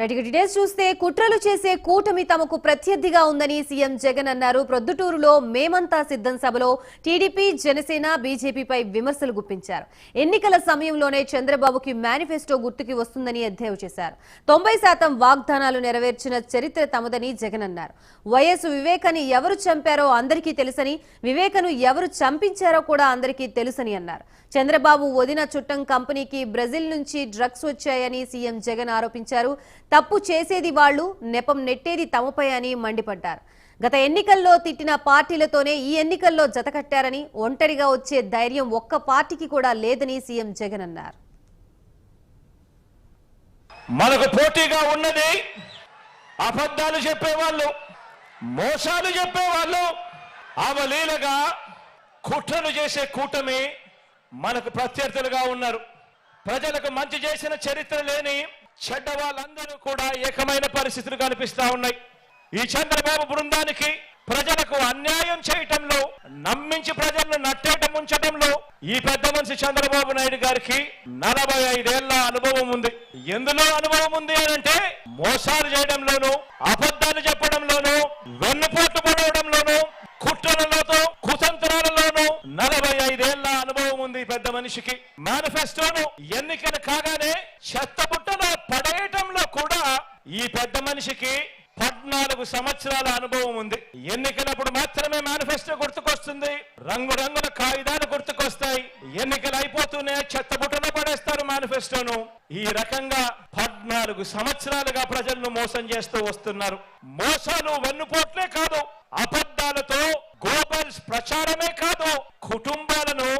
Right details చూస్తే కుట్రలు చేసే కూటమి తమకు ప్రత్యర్థిగా ఉందని సీఎం జగన్ అన్నారు. ప్రొద్దుటూరులో మేమంతా సిద్ధం సభలో టీడీపీ జనసేన బీజేపీపై విమర్శలు గుప్పించారు. ఎన్నికల సమయంలోనే చంద్రబాబుకి మేనిఫెస్టో గుర్తుకి వస్తుందని ఎద్దేవా చేశారు. తొంభై శాతం వాగ్దానాలు నెరవేర్చిన చరిత్ర తమదని జగన్ అన్నారు. వైఎస్ వివేకని ఎవరు చంపారో అందరికీ తెలుసని వివేకను ఎవరు చంపించారో కూడా అందరికీ తెలుసని అన్నారు. చంద్రబాబు వదిన చుట్టం కంపెనీకి బ్రెజిల్ నుంచి డ్రగ్స్ వచ్చాయని సీఎం జగన్ ఆరోపించారు. తప్పు చేసేది వాళ్ళు నెపం నెట్టేది తమపై అని మండిపడ్డారు. గత ఎన్నికల్లో తిట్టిన పార్టీలతోనే ఈ ఎన్నికల్లో జతకట్టారని ఒంటరిగా వచ్చే ధైర్యం ఒక్క పార్టీకి కూడా లేదని సీఎం జగన్ అన్నారు. మనకు పోటీగా ఉన్నది అబద్ధాలు చెప్పేవాళ్ళు మోసాలు చెప్పేవాళ్ళు అవలీలగా కుట్రలు చేసే కూటమి మనకు ప్రత్యర్థులుగా ఉన్నారు. ప్రజలకు మంచి చేసిన చరిత్ర లేని చెడ్డ వాళ్ళందరూ కూడా ఏకమైన పరిస్థితులు కనిపిస్తా ఉన్నాయి. ఈ చంద్రబాబు బృందానికి ప్రజలకు అన్యాయం చేయటంలో నమ్మించి ప్రజలను నట్టేట ముంచటంలో ఈ పెద్ద మనిషి చంద్రబాబు నాయుడు గారికి నలభై ఐదేళ్ళ అనుభవం ఉంది. ఎందులో అనుభవం ఉంది అంటే మోసాలు చేయడంలోనూ అబద్ధాలు చెప్పడంలోనూ వెన్నుపోటు పడవడంలోనూ కుట్రలతో కుతంత్రాలలోనూ నలభై ఐదేళ్ళ అనుభవం ఉంది పెద్ద మనిషికి. మేనిఫెస్టోను ఎన్నికలు కాగానే చెత్త ఈ పెద్ద మనిషికి పద్నాలుగు సంవత్సరాల అనుభవం ఉంది. ఎన్నికలప్పుడు మాత్రమే మేనిఫెస్టో గుర్తుకొస్తుంది. రంగురంగుల కాగితాలు గుర్తుకొస్తాయి. ఎన్నికలు అయిపోతూనే చెత్తబుట్టలో పడేస్తారు మేనిఫెస్టోను. ఈ రకంగా పద్నాలుగు సంవత్సరాలుగా ప్రజలను మోసం చేస్తూ వస్తున్నారు. మోసాలు వెన్నుపోట్లే కాదు అబద్ధాలతో గోబల్స్ ప్రచారమే కాదు కుటుంబాలను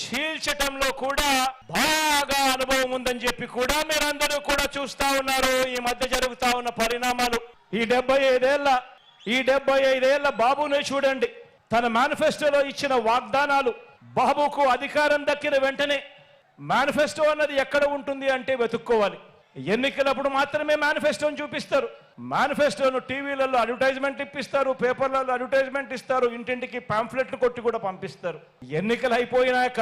చీల్చటంలో కూడా చెప్పి కూడా మీరందరూ కూడా చూస్తా ఉన్నారు. ఈ మధ్య జరుగుతా ఉన్న పరిణామాలు. ఈ డెబ్బై ఐదేళ్ళ ఈ డెబ్బై ఐదేళ్ళ బాబుని చూడండి. తన మేనిఫెస్టోలో ఇచ్చిన వాగ్దానాలు బాబుకు అధికారం దక్కిన వెంటనే మేనిఫెస్టో అన్నది ఎక్కడ ఉంటుంది అంటే వెతుక్కోవాలి. ఎన్నికలప్పుడు మాత్రమే మేనిఫెస్టోని చూపిస్తారు. మేనిఫెస్టోను టీవీలలో అడ్వర్టైజ్మెంట్ ఇప్పిస్తారు పేపర్లలో అడ్వర్టైజ్మెంట్ ఇస్తారు ఇంటింటికి పాంఫ్లెట్లు కొట్టి కూడా పంపిస్తారు. ఎన్నికలు అయిపోయినాక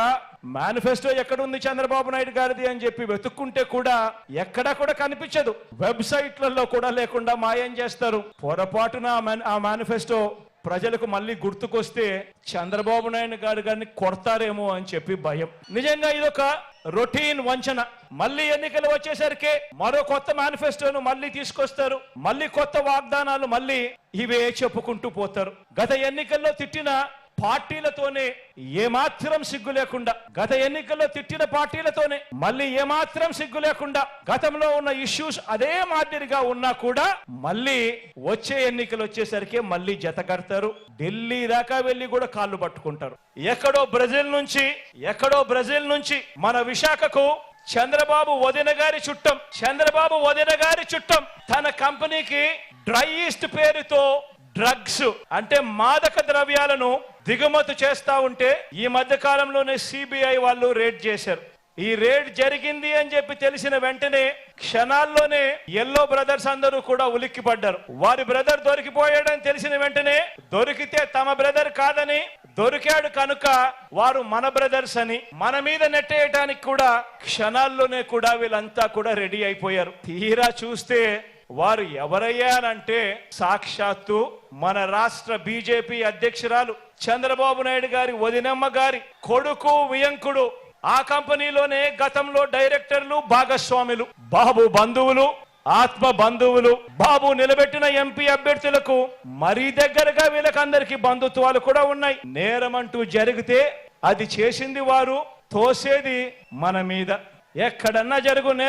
మేనిఫెస్టో ఎక్కడుంది చంద్రబాబు నాయుడు గారిది అని చెప్పి వెతుక్కుంటే కూడా ఎక్కడా కూడా కనిపించదు. వెబ్సైట్లలో కూడా లేకుండా మాయం చేస్తారు. పొరపాటున ఆ ఆ మేనిఫెస్టో ప్రజలకు మళ్ళీ గుర్తుకొస్తే చంద్రబాబు నాయుడు గారు గారిని కొడతారేమో అని చెప్పి భయం. నిజంగా ఇదొక రొటీన్ వంచన. మళ్ళీ ఎన్నికలు వచ్చేసరికి మరో కొత్త మేనిఫెస్టోను మళ్ళీ తీసుకొస్తారు. మళ్ళీ కొత్త వాగ్దానాలు మళ్ళీ ఇవే చెప్పుకుంటూ పోతారు. గత ఎన్నికల్లో తిట్టిన పార్టీలతోనే ఏమాత్రం సిగ్గు లేకుండా గత ఎన్నికల్లో తిట్టిన పార్టీలతోనే మళ్ళీ ఏమాత్రం సిగ్గు లేకుండా గతంలో ఉన్న ఇష్యూస్ అదే మాదిరిగా ఉన్నా కూడా మళ్ళీ వచ్చే ఎన్నికలు వచ్చేసరికి మళ్ళీ జత కడతారు. ఢిల్లీ దాకా వెళ్ళి కూడా కాళ్ళు పట్టుకుంటారు. ఎక్కడో బ్రెజిల్ నుంచి ఎక్కడో బ్రెజిల్ నుంచి మన విశాఖకు చంద్రబాబు వదిన గారి చుట్టం చంద్రబాబు వదిన గారి చుట్టం తన కంపెనీకి డ్రై ఈస్ట్ పేరుతో డ్రగ్స్ అంటే మాదక ద్రవ్యాలను దిగుమతి చేస్తా ఉంటే ఈ మధ్య కాలంలోనే సిబిఐ వాళ్ళు రేడ్ చేశారు. ఈ రేడ్ జరిగింది అని చెప్పి తెలిసిన వెంటనే క్షణాల్లోనే ఎల్లో బ్రదర్స్ అందరూ కూడా ఉలిక్కి పడ్డారు వారి బ్రదర్ దొరికిపోయాడని తెలిసిన వెంటనే దొరికితే తమ బ్రదర్ కాదని దొరికాడు కనుక వారు మన బ్రదర్స్ అని మన మీద నెట్టేయటానికి కూడా క్షణాల్లోనే కూడా వీళ్ళంతా కూడా రెడీ అయిపోయారు. తీరా చూస్తే వారు ఎవరయ్యారంటే సాక్షాత్తు మన రాష్ట్ర బీజేపీ అధ్యక్షురాలు చంద్రబాబు నాయుడు గారి వదినమ్మ గారి కొడుకు వియంకుడు. ఆ కంపెనీలోనే గతంలో డైరెక్టర్లు భాగస్వాములు బాబు బంధువులు ఆత్మ బంధువులు బాబు నిలబెట్టిన ఎంపీ అభ్యర్థులకు మరీ దగ్గరగా వీళ్ళకందరికి బంధుత్వాలు కూడా ఉన్నాయి. నేరం అంటూ జరిగితే అది చేసింది వారు తోసేది మన మీద. ఎక్కడన్నా జరుగు